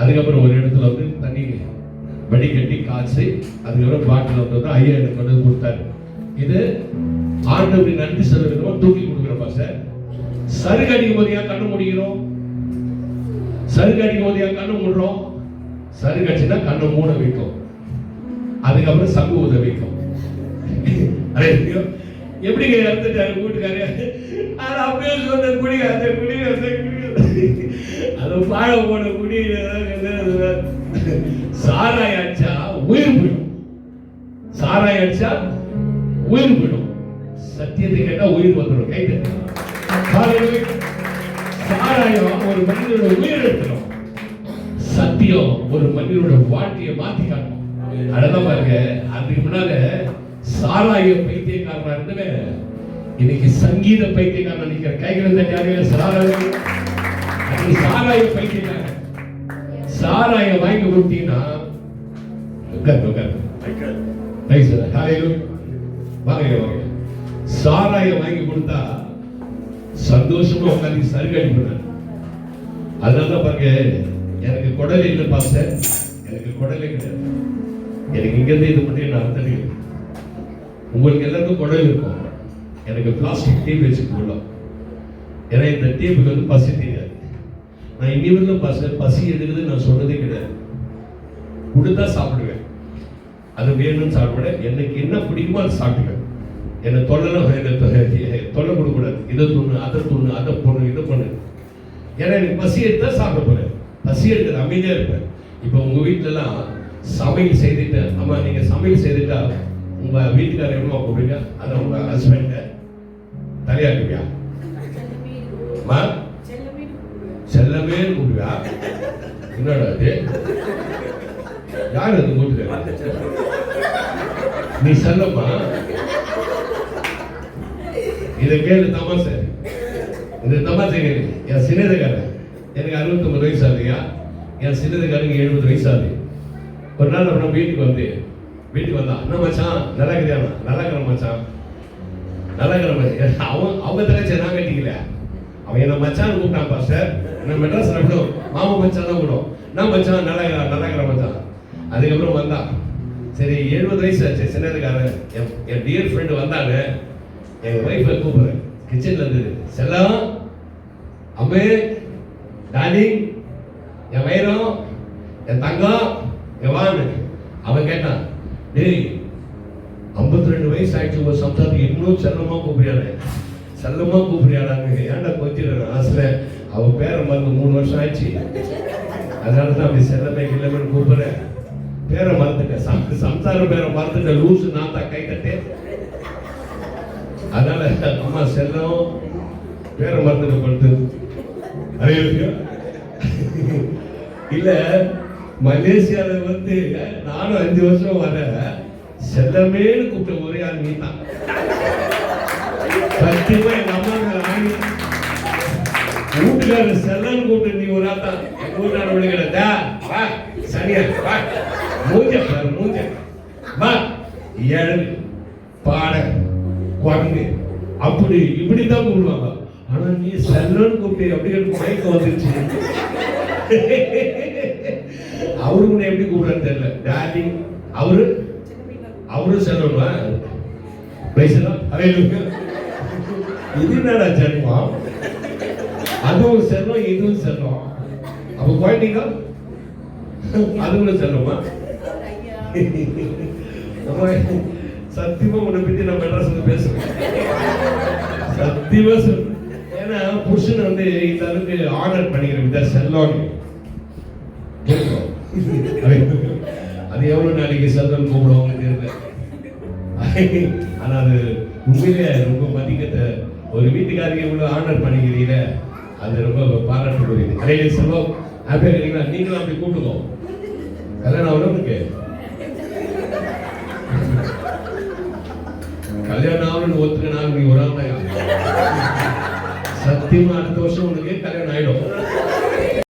அதுக்கப்புறம் ஒரு இடத்துல வந்து தண்ணி வடிகட்டி காய்ச்சி அதுக்கப்புறம் பாட்டில் வந்து ஐயா எனக்கு கொண்டு வந்து கொடுத்தாரு. இது ஆண்டவரின் நன்றி சொல்ல விதமா தூக்கி கொடுக்குறப்பா சார் சருகு அடிக்கும் போது ஏன் கண்ணு முடிக்கிறோம்? சருகு அடிக்கும் போது ஏன் கண்ணு மூடுறோம்? சருகு அடிச்சுன்னா கண்ணை மூட வைக்கும். அதுக்கப்புறம் சங்கு உதவிக்கும் எப்படிங்க இறந்துட்டாரு வீட்டுக்காரு அது அப்படியே சொன்ன குடிகாரத்தை குடிகாரத்தை பாழ போன குடி சாராய் அடிச்சா உயிர் போயிடும். சாராய் அடிச்சா உயிர் போயிடும். சத்தியத்தை கேட்டா உயிர் வந்துடும் கைது சாராயம் ஒரு மனிதனோட உயிர் எடுத்துடும் சத்தியம் ஒரு மனிதனோட வாழ்க்கையை மாத்தி காட்டும் அதெல்லாம் பாருங்க. அதுக்கு முன்னால சாராய பைத்தியக்காரனா இருந்தவன். இன்னைக்கு சங்கீத பைத்தியக்காரன் நிக்கிற. கைகள் தட்டியாக சாராயம். சாராய பைத்தியக்காரன். சாராயம் வாங்கி வாங்க சாராயம் வாங்கி கொடுத்தா சந்தோஷமா உட்காந்து சருகடி பண்ணார் அதனால தான் பாருங்க எனக்கு குடல் இல்லை பாஸ்டர் எனக்கு குடலே கிடையாது. எனக்கு இங்கிருந்து இது பண்ணி நான் அர்த்தம் இல்லை. உங்களுக்கு எல்லாருக்கும் குடல் இருக்கும். எனக்கு பிளாஸ்டிக் டீப் வச்சுக்கொள்ளும் ஏன்னா இந்த டீப்புக்கு வந்து பசி நான் இன்னி வரலும் பசி பசி எடுக்குது நான் சொன்னதே கிடையாது. கொடுத்தா சாப்பிடுவேன். அது வேணும்னு சாப்பிடுவேன் எனக்கு என்ன பிடிக்குமோ அதை சாப்பிடுவேன் என்னை தொல்லலாம் என்னை தொ- தொல்லை கொடுக்கக்கூடாது. இதை தொண்ணு அதை தொண்ணு அதை பொண்ணு இதை பொண்ணு. ஏன்னா எனக்கு பசி எடுத்தா சாப்பிட போறேன். பசி எடுக்கிற அமைதியா இருப்பேன். இப்போ உங்க வீட்டுலலாம் சமையல் செய்துட்டு அம்மா நீங்க சமையல் செய்துட்டா உங்க வீட்டுக்காரர் எவ்வளோ கூப்பிடுங்க. அதை உங்க ஹஸ்பண்ட தலையாட்டுவியா? அம்மா செல்லவே கூப்பிடுவா என்னடா அது யார் அது கூப்பிட்டு நீ செல்லம்மா இதை கேளு தமாசை இந்த தமாசை கேளு. என் சின்னதுக்காரன் எனக்கு அறுபத்தொம்பது வயசு ஆகுதுயா என் சின்னதுக்காரங்க எழுபது வயசு ஆகுது. ஒரு நாள் அப்புறம் வீட்டுக்கு வந்து வீட்டுக்கு வந்தான். என்ன மச்சான்? நல்லா இருக்கிறியா நல்லா இருக்கிற மச்சான். நல்லா இருக்கிற மச்சான். அவன் அவங்க தலைச்சை நான் கட்டிக்கல. அவன் என்ன மச்சான் கூப்பிட்டான் பாஸ்டர். என்ன மெட்ராஸ் விடும் மாமா மச்சான் தான் விடும் நான் மச்சான் நல்லா இருக்கிற நல்லா இருக்கிற மச்சான். அதுக்கப்புறம் வந்தான். சரி எழுபது வயசு ஆச்சு. சின்னதுக்காரன் என் என் டியர் ஃப்ரெண்டு வந்தாங்க. என் ஒய்ஃபை கூப்பிடுறேன். கிச்சன்ல இருந்து செல்லம் அம்மே டார்லிங் என் வைரம் என் தங்கம் என் வான்னு. அவன் கேட்டான் டேய் ஐம்பத்தி ரெண்டு வயசு ஆயிடுச்சு ஒரு சம்சாரத்துக்கு இன்னும் செல்லமா கூப்பிடுறாரு செல்லமா கூப்பிடுறாங்க ஏன்டா கொஞ்சம் ஆசை அவ பேரை மறந்து மூணு வருஷம் ஆயிடுச்சு அதனால தான் அப்படி செல்லமே கில்லமே கூப்பிடுறேன். பேரை மறந்துட்டேன். சம்சாரம் பேரை மறந்துட்டேன். லூசு நான் தான் கை கட்டேன் அதனால அம்மா செல்லம் பேரை மறந்துட்டு படுத்து. அதே இல்ல மலேசியால வந்து நானும் அஞ்சு வருஷம் வர செல்லமேன்னு கூப்பிட்ட ஒரே ஆள் நீ தான். சத்தியமா எங்க அம்மா வீட்டுக்காரர் செல்லன்னு கூப்பிட்டு நீ ஒரு ஆள் தான் எங்க வா சனியா வா மூஞ்ச பாரு மூஞ்ச வா ஏழு பாட குரங்கு அப்படி இப்படி தான் கூப்பிடுவாங்க ஆனா நீ செல்லன்னு கூப்பிட்டு அப்படி எனக்கு மயக்கம் வந்துருச்சு அவரு உன்னை எப்படி கூப்பிடுறது தெரியல. டாடி அவரு? அவரும் செல்லணுமா பேசலாம். இது என்னடா ஜென்மம்? அதுவும் செல்லம் இதுவும் செல்லம் அப்ப குழந்தைங்க? அதுவும் செல்லுமா நம்ம சத்தியமா உன்னை பத்தி நம்ம மெட்ராஸ்ல பேசுறோம். சத்தியமா சொல் ஏன்னா புருஷன் வந்து இந்த அளவுக்கு ஆர்டர் பண்ணிக்கிற விதா செல்லம் அது எவ்வளவு நாளைக்கு செல்லம் கூப்பிடுவாங்க தெரியல. ஆனா அது உண்மையிலே ரொம்ப மதிக்கத்தை ஒரு வீட்டுக்காரங்க இவ்வளவு ஆர்டர் பண்ணிக்கிறீங்க. அது ரொம்ப பாராட்டுக்குரியது. அதே செல்வம். ஹாப்பியா இருக்கீங்களா நீங்களும் அப்படி கூப்பிடுங்க கல்யாணம் ஆகணும் உங்களுக்கு? கல்யாணம் ஆகணும்னு ஒத்துக்கணும் நீ ஒரு ஆள் தான். சத்தியமா